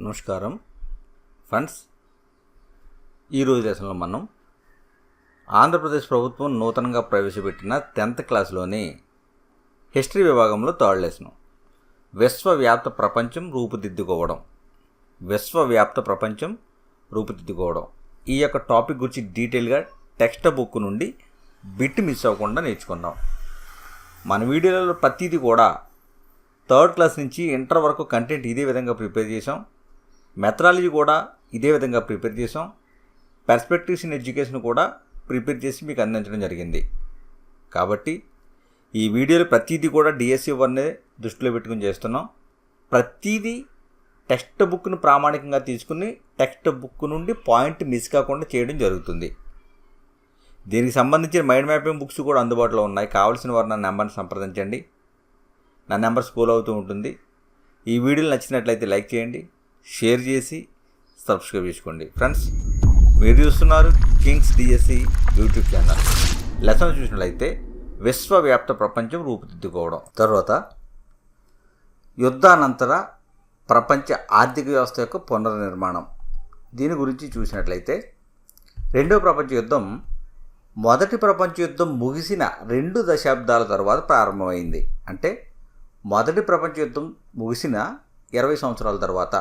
నమస్కారం. ఫ్రెండ్స్ ఈరోజు లెసన్లో మనం ఆంధ్రప్రదేశ్ ప్రభుత్వం నూతనంగా ప్రవేశపెట్టిన టెన్త్ క్లాస్లోని హిస్టరీ విభాగంలో థర్డ్ లెసన్. విశ్వవ్యాప్త ప్రపంచం రూపుదిద్దుకోవడం. విశ్వవ్యాప్త ప్రపంచం రూపుదిద్దుకోవడం. ఈ యొక్క టాపిక్ గురించి డీటెయిల్గా టెక్స్ట్ బుక్ నుండి బిట్ మిస్ అవ్వకుండా నేర్చుకుందాం. మన వీడియోలలో ప్రతిదీ కూడా థర్డ్ క్లాస్ నుంచి ఇంటర్ వరకు కంటెంట్ ఇదే విధంగా ప్రిపేర్ చేసాం మెథడాలజీ కూడా ఇదే విధంగా ప్రిపేర్ చేసాం. పర్స్పెక్టివ్స్ ఇన్ ఎడ్యుకేషన్ కూడా ప్రిపేర్ చేసి మీకు అందించడం జరిగింది. కాబట్టి ఈ వీడియోలో ప్రతిదీ కూడా డిఎస్సి వన్నే దృష్టిలో పెట్టుకుని చేస్తున్నాం. ప్రతిదీ టెక్స్ట్ బుక్ను ప్రామాణికంగా తీసుకుని టెక్స్ట్ బుక్ నుండి పాయింట్ మిస్ కాకుండా చేయడం జరుగుతుంది. దీనికి సంబంధించిన మైండ్ మ్యాపింగ్ బుక్స్ కూడా అందుబాటులో ఉన్నాయి. కావాల్సిన వారు నా నెంబర్ని సంప్రదించండి. నా నెంబర్ స్కూల్ అవుతూ ఉంటుంది. ఈ వీడియోలు నచ్చినట్లయితే లైక్ చేయండి. షేర్ చేసి సబ్స్క్రైబ్ చేసుకోండి. ఫ్రెండ్స్ మీరు చూస్తున్నారు kings DSC YouTube channel. Lesson చూసినట్లయితే విశ్వవ్యాప్త ప్రపంచం రూపుదిద్దుకోవడం. తర్వాత యుద్ధానంతర ప్రపంచ ఆర్థిక వ్యవస్థ యొక్క పునర్నిర్మాణం. దీని గురించి చూసినట్లయితే రెండో ప్రపంచ యుద్ధం మొదటి ప్రపంచ యుద్ధం ముగిసిన రెండు దశాబ్దాల తర్వాత ప్రారంభమైంది. అంటే మొదటి ప్రపంచ యుద్ధం ముగిసిన ఇరవై సంవత్సరాల తర్వాత.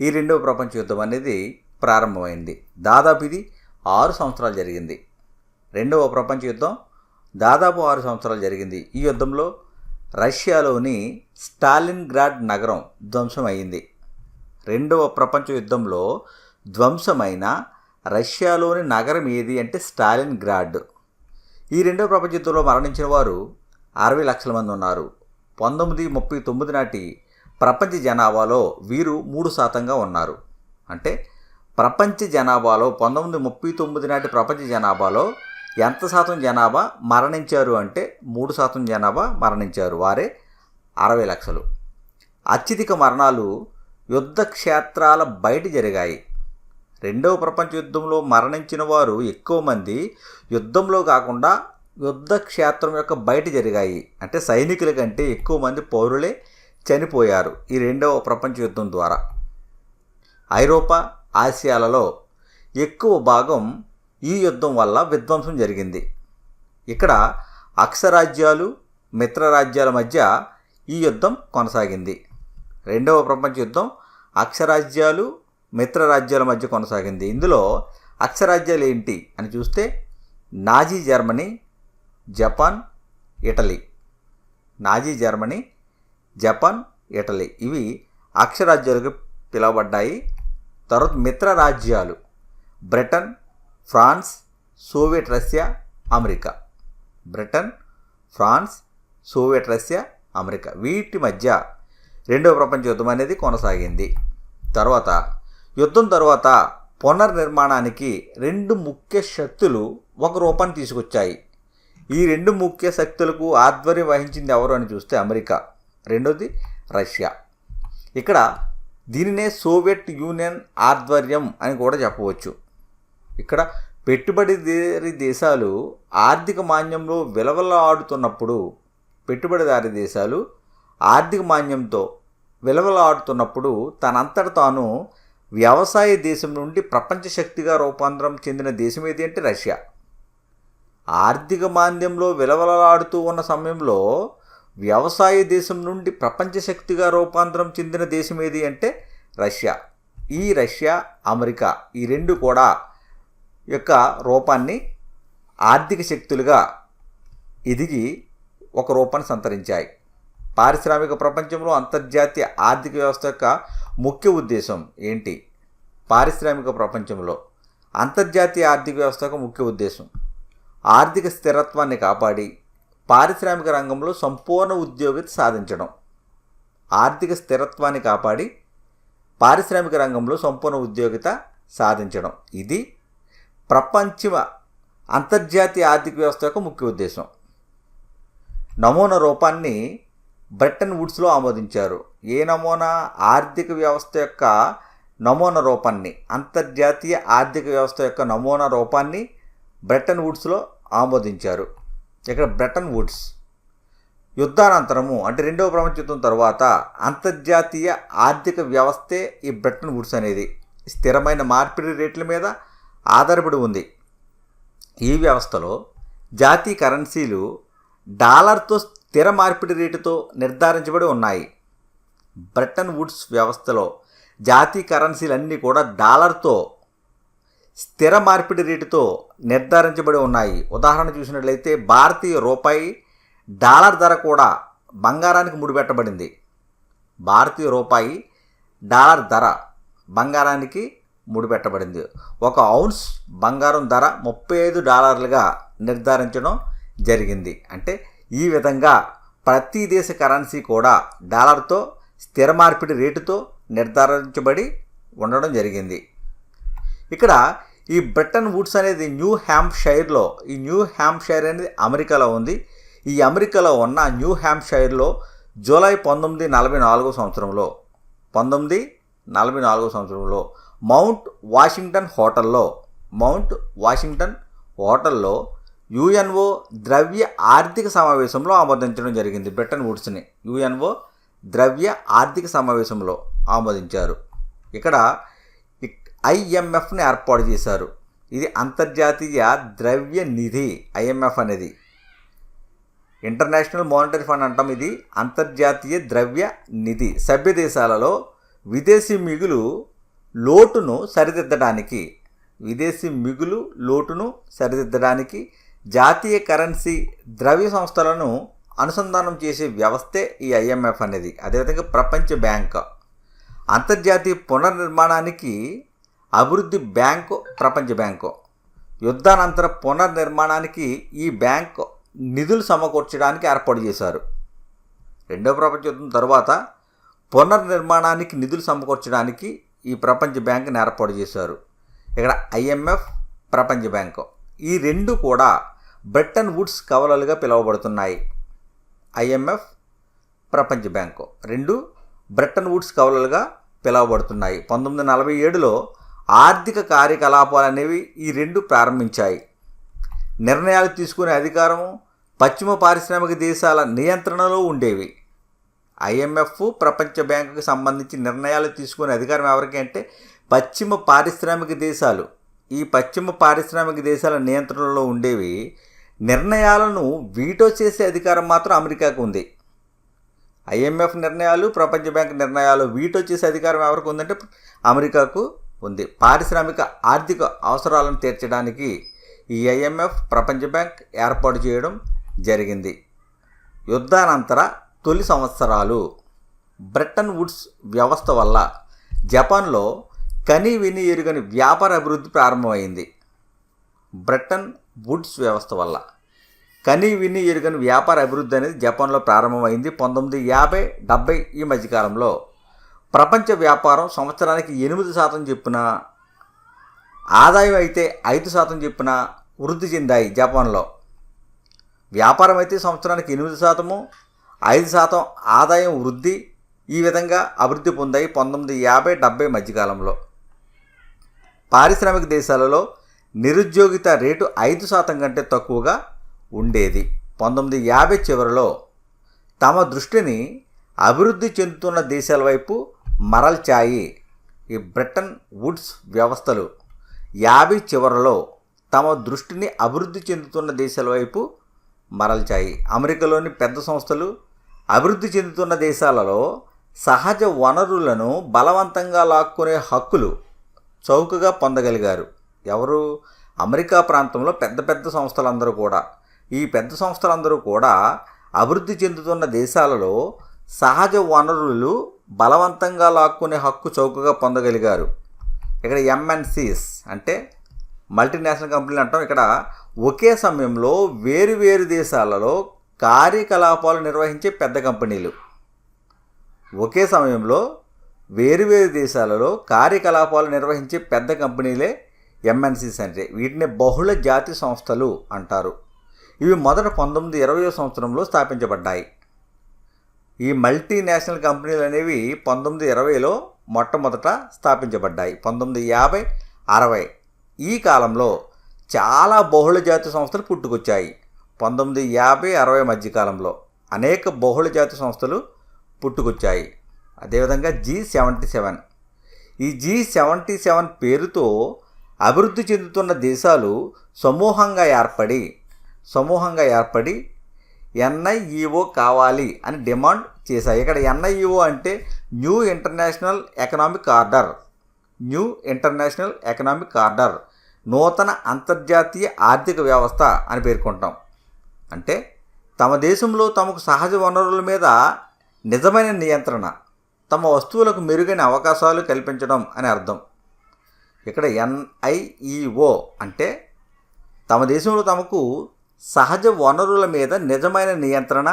ఈ రెండవ ప్రపంచ యుద్ధం అనేది ప్రారంభమైంది. దాదాపు ఇది ఆరు సంవత్సరాలు జరిగింది. రెండవ ప్రపంచ యుద్ధం దాదాపు ఆరు సంవత్సరాలు జరిగింది. ఈ యుద్ధంలో రష్యాలోని స్టాలిన్గ్రాడ్ నగరం ధ్వంసమైంది. రెండవ ప్రపంచ యుద్ధంలో ధ్వంసమైన రష్యాలోని నగరం ఏది అంటే స్టాలిన్ గ్రాడ్ ఈ రెండవ ప్రపంచ యుద్ధంలో మరణించిన వారు అరవై లక్షల మంది ఉన్నారు. పంతొమ్మిది ముప్పై తొమ్మిది నాటి ప్రపంచ జనాభాలో వీరు మూడు శాతంగా ఉన్నారు. అంటే ప్రపంచ జనాభాలో పంతొమ్మిది ముప్పై తొమ్మిది నాటి ప్రపంచ జనాభాలో ఎంత శాతం జనాభా మరణించారు అంటే మూడు శాతం జనాభా మరణించారు. వారే అరవై లక్షలు. అత్యధిక మరణాలు యుద్ధ క్షేత్రాల బయట జరిగాయి. రెండవ ప్రపంచ యుద్ధంలో మరణించిన వారు ఎక్కువ మంది యుద్ధంలో కాకుండా యుద్ధ క్షేత్రం యొక్క బయట జరిగాయి. అంటే సైనికుల కంటే ఎక్కువ మంది పౌరులే చనిపోయారు ఈ రెండవ ప్రపంచ యుద్ధం ద్వారా. ఐరోపా ఆసియాలలో ఎక్కువ భాగం ఈ యుద్ధం వల్ల విధ్వంసం జరిగింది. ఇక్కడ అక్షరాజ్యాలు మిత్రరాజ్యాల మధ్య ఈ యుద్ధం కొనసాగింది. రెండవ ప్రపంచ యుద్ధం అక్షరాజ్యాలు మిత్రరాజ్యాల మధ్య కొనసాగింది. ఇందులో అక్షరాజ్యాలు ఏంటి అని చూస్తే Nazi Germany Japan Italy. Nazi Germany Japan Italy. ఇవి అక్షరాజ్యాలుగా పిలువబడ్డాయి. తర్వాత మిత్ర రాజ్యాలు Britain France Soviet Russia America. Britain France Soviet Russia America. వీటి మధ్య రెండవ ప్రపంచ యుద్ధం అనేది కొనసాగింది. తర్వాత యుద్ధం తర్వాత పునర్నిర్మాణానికి రెండు ముఖ్య శక్తులు ఒక రూపాన్ని తీసుకొచ్చాయి. ఈ రెండు ముఖ్య శక్తులకు ఆధ్వర్యం వహించింది ఎవరు అని చూస్తే అమెరికా. రెండోది రష్యా. ఇక్కడ దీనినే సోవియట్ యూనియన్ ఆధ్వర్యం అని కూడా చెప్పవచ్చు. ఇక్కడ పెట్టుబడిదారి దేశాలు ఆర్థిక మాన్యంలో విలవలాడుతున్నప్పుడు పెట్టుబడిదారి దేశాలు ఆర్థిక మాన్యంతో విలవలాడుతున్నప్పుడు తనంతట తాను వ్యవసాయ దేశం నుండి ప్రపంచ శక్తిగా రూపాంతరం చెందిన దేశం ఏది అంటే రష్యా. ఆర్థిక మాంద్యంలో విలవలలాడుతూ ఉన్న సమయంలో వ్యవసాయ దేశం నుండి ప్రపంచ శక్తిగా రూపాంతరం చెందిన దేశం ఏది అంటే రష్యా. ఈ రష్యా అమెరికా ఈ రెండు కూడా యొక్క రూపాన్ని ఆర్థిక శక్తులుగా ఎదిగి ఒక రూపాన్ని సంతరించాయి. పారిశ్రామిక ప్రపంచంలో అంతర్జాతీయ ఆర్థిక వ్యవస్థ యొక్క ముఖ్య ఉద్దేశం ఏంటి? పారిశ్రామిక ప్రపంచంలో అంతర్జాతీయ ఆర్థిక వ్యవస్థ యొక్క ముఖ్య ఉద్దేశం ఆర్థిక స్థిరత్వాన్ని కాపాడి పారిశ్రామిక రంగంలో సంపూర్ణ ఉద్యోగిత సాధించడం ఆర్థిక స్థిరత్వాన్ని కాపాడి పారిశ్రామిక రంగంలో సంపూర్ణ ఉద్యోగిత సాధించడం. ఇది ప్రపంచ అంతర్జాతీయ ఆర్థిక వ్యవస్థ యొక్క ముఖ్య ఉద్దేశం. నమూనా రూపాన్ని బ్రిటన్ వుడ్స్లో ఆమోదించారు. ఏ నమూనా ఆర్థిక వ్యవస్థ యొక్క నమూనా రూపాన్ని అంతర్జాతీయ ఆర్థిక వ్యవస్థ యొక్క నమూనా రూపాన్ని బ్రిటన్ వుడ్స్లో ఆమోదించారు. ఇక్కడ బ్రెటన్ వుడ్స్. యుద్ధానంతరము అంటే రెండవ ప్రపంచ యుద్ధం తర్వాత అంతర్జాతీయ ఆర్థిక వ్యవస్థే ఈ బ్రెటన్ వుడ్స్ అనేది. స్థిరమైన మార్పిడి రేట్ల మీద ఆధారపడి ఉంది. ఈ వ్యవస్థలో జాతీయ కరెన్సీలు డాలర్తో స్థిర మార్పిడి రేటుతో నిర్ధారించబడి ఉన్నాయి. బ్రెటన్ వుడ్స్ వ్యవస్థలో జాతీయ కరెన్సీలన్నీ కూడా డాలర్తో స్థిర మార్పిడి రేటుతో నిర్ధారించబడి ఉన్నాయి. ఉదాహరణ చూసినట్లయితే భారతీయ రూపాయి డాలర్ ధర కూడా బంగారానికి ముడిపెట్టబడింది. భారతీయ రూపాయి డాలర్ ధర బంగారానికి ముడిపెట్టబడింది. ఒక ఔన్స్ బంగారం ధర ముప్పై ఐదు డాలర్లుగా నిర్ధారించడం జరిగింది. అంటే ఈ విధంగా ప్రతి దేశ కరెన్సీ కూడా డాలర్తో స్థిర మార్పిడి రేటుతో నిర్ధారించబడి ఉండడం జరిగింది. ఇక్కడ ఈ బ్రిటన్ వుడ్స్ అనేది న్యూ హ్యాంప్షైర్లో ఈ న్యూ హ్యాంప్షైర్ అనేది అమెరికాలో ఉంది. ఈ అమెరికాలో ఉన్న న్యూ హ్యాంప్షైర్లో జూలై పంతొమ్మిది నలభై నాలుగో సంవత్సరంలో పంతొమ్మిది నలభై నాలుగో సంవత్సరంలో మౌంట్ వాషింగ్టన్ హోటల్లో మౌంట్ వాషింగ్టన్ హోటల్లో యుఎన్ఓ ద్రవ్య ఆర్థిక సమావేశంలో ఆమోదించడం జరిగింది బ్రిటన్ వుడ్స్ని. యుఎన్ఓ ద్రవ్య ఆర్థిక సమావేశంలో ఆమోదించారు. ఇక్కడ ఐఎంఎఫ్ని ఏర్పాటు చేశారు. ఇది అంతర్జాతీయ ద్రవ్య నిధి ఐఎంఎఫ్ అనేది. ఇంటర్నేషనల్ మానిటరీ ఫండ్ అంటాం ఇది అంతర్జాతీయ ద్రవ్య నిధి. సభ్య దేశాలలో విదేశీ మిగులు లోటును సరిదిద్దడానికి విదేశీ మిగులు లోటును సరిదిద్దడానికి జాతీయ కరెన్సీ ద్రవ్య సంస్థలను అనుసంధానం చేసే వ్యవస్థే ఈ ఐఎంఎఫ్ అనేది. అదేవిధంగా ప్రపంచ బ్యాంక్. అంతర్జాతీయ పునర్నిర్మాణానికి అభివృద్ధి బ్యాంకు ప్రపంచ బ్యాంకు. యుద్ధానంతర పునర్నిర్మాణానికి ఈ బ్యాంక్ నిధులు సమకూర్చడానికి ఏర్పాటు చేశారు. రెండవ ప్రపంచ యుద్ధం తర్వాత పునర్నిర్మాణానికి నిధులు సమకూర్చడానికి ఈ ప్రపంచ బ్యాంకుని ఏర్పాటు చేశారు. ఇక్కడ ఐఎంఎఫ్ ప్రపంచ బ్యాంకు. ఈ రెండు కూడా బ్రిటన్ వుడ్స్ కవలలుగా పిలువబడుతున్నాయి. ఐఎంఎఫ్ ప్రపంచ బ్యాంకు. రెండు బ్రిటన్ వుడ్స్ కవలలుగా పిలువబడుతున్నాయి. పంతొమ్మిది నలభై ఏడులో ఆర్థిక కార్యకలాపాలు అనేవి ఈ రెండు ప్రారంభించాయి. నిర్ణయాలు తీసుకునే అధికారము పశ్చిమ పారిశ్రామిక దేశాల నియంత్రణలో ఉండేవి. ఐఎంఎఫ్ ప్రపంచ బ్యాంకుకి సంబంధించి నిర్ణయాలు తీసుకునే అధికారం ఎవరికి అంటే పశ్చిమ పారిశ్రామిక దేశాలు. ఈ పశ్చిమ పారిశ్రామిక దేశాల నియంత్రణలో ఉండేవి. నిర్ణయాలను వీటో చేసే అధికారం మాత్రం అమెరికాకు ఉంది. ఐఎంఎఫ్ నిర్ణయాలు ప్రపంచ బ్యాంక్ నిర్ణయాలు వీటో చేసే అధికారం ఎవరికి ఉందంటే అమెరికాకు ఉంది. పారిశ్రామిక ఆర్థిక అవసరాలను తీర్చడానికి ఈ ఐఎంఎఫ్ ప్రపంచ బ్యాంక్ ఏర్పాటు చేయడం జరిగింది. యుద్ధానంతర తొలి సంవత్సరాలు. బ్రిటన్ వుడ్స్ వ్యవస్థ వల్ల జపాన్లో కని విని ఎరుగని వ్యాపార అభివృద్ధి ప్రారంభమైంది. బ్రిటన్ వుడ్స్ వ్యవస్థ వల్ల కని విని ఎరుగని వ్యాపార అభివృద్ధి అనేది జపాన్లో ప్రారంభమైంది. పంతొమ్మిది యాభై డెబ్బై ఈ మధ్యకాలంలో. ప్రపంచ వ్యాపారం సంవత్సరానికి ఎనిమిది శాతం చెప్పిన ఆదాయం అయితే ఐదు శాతం చెప్పిన వృద్ధి చెందాయి జపాన్లో. వ్యాపారం అయితే సంవత్సరానికి ఎనిమిది శాతము ఐదు శాతం ఆదాయం వృద్ధి ఈ విధంగా అభివృద్ధి పొందాయి పంతొమ్మిది యాభై డెబ్బై మధ్యకాలంలో. పారిశ్రామిక దేశాలలో నిరుద్యోగిత రేటు ఐదు శాతం కంటే తక్కువగా ఉండేది. పంతొమ్మిది యాభై చివరిలో తమ దృష్టిని అభివృద్ధి చెందుతున్న దేశాల వైపు మరల్చాయి. ఈ బ్రిటన్ వుడ్స్ వ్యవస్థలు యాభై చివరలో తమ దృష్టిని అభివృద్ధి చెందుతున్న దేశాల వైపు మరల్చాయి. అమెరికాలోని పెద్ద సంస్థలు అభివృద్ధి చెందుతున్న దేశాలలో సహజ వనరులను బలవంతంగా లాక్కునే హక్కులు చౌకగా పొందగలిగారు. ఎవరు? అమెరికా ప్రాంతంలో పెద్ద పెద్ద సంస్థలందరూ కూడా. ఈ పెద్ద సంస్థలందరూ కూడా అభివృద్ధి చెందుతున్న దేశాలలో సహజ వనరులు బలవంతంగా లాక్కునే హక్కు చౌకగా పొందగలిగారు. ఇక్కడ ఎంఎన్సీస్ అంటే మల్టీనేషనల్ కంపెనీలు అంటాం. ఇక్కడ ఒకే సమయంలో వేరు వేరు దేశాలలో కార్యకలాపాలు నిర్వహించే పెద్ద కంపెనీలు. ఒకే సమయంలో వేరువేరు దేశాలలో కార్యకలాపాలు నిర్వహించే పెద్ద కంపెనీలే ఎంఎన్సీస్ అంటే వీటిని బహుళ జాతి సంస్థలు అంటారు. ఇవి మొదట పంతొమ్మిది ఇరవయో సంవత్సరంలో స్థాపించబడ్డాయి. ఈ మల్టీనేషనల్ కంపెనీలు అనేవి పంతొమ్మిది ఇరవైలో మొట్టమొదట స్థాపించబడ్డాయి. పంతొమ్మిది యాభై అరవై ఈ కాలంలో చాలా బహుళ జాతి సంస్థలు పుట్టుకొచ్చాయి. పంతొమ్మిది యాభై అరవై మధ్యకాలంలో అనేక బహుళజాతి సంస్థలు పుట్టుకొచ్చాయి. అదేవిధంగా జీ సెవెంటీ సెవెన్. ఈ జీ సెవెంటీ సెవెన్ పేరుతో అభివృద్ధి చెందుతున్న దేశాలు సమూహంగా ఏర్పడి సమూహంగా ఏర్పడి ఎన్ఐఈఓ కావాలి అని డిమాండ్ చేశాయి. ఇక్కడ ఎన్ఐఈఓ అంటే new international economic order. New international economic order. నూతన అంతర్జాతీయ ఆర్థిక వ్యవస్థ అని పేర్కొంటాం. అంటే తమ దేశంలో తమకు సహజ వనరుల మీద నిజమైన నియంత్రణ తమ వస్తువులకు మెరుగైన అవకాశాలు కల్పించడం అని అర్థం. ఇక్కడ ఎన్ఐఈఓ అంటే తమ దేశంలో తమకు సహజ వనరుల మీద నిజమైన నియంత్రణ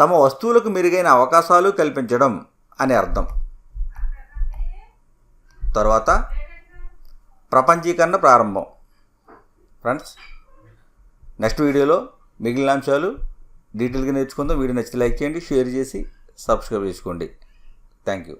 తమ వస్తువులకు మెరుగైన అవకాశాలు కల్పించడం అని అర్థం. తర్వాత ప్రపంచీకరణ ప్రారంభం. ఫ్రెండ్స్ నెక్స్ట్ వీడియోలో మిగిలిన అంశాలు డీటెయిల్గా నేర్చుకుందాం. వీడియో నచ్చితే లైక్ చేయండి షేర్ చేసి సబ్స్క్రైబ్ చేసుకోండి. Thank you.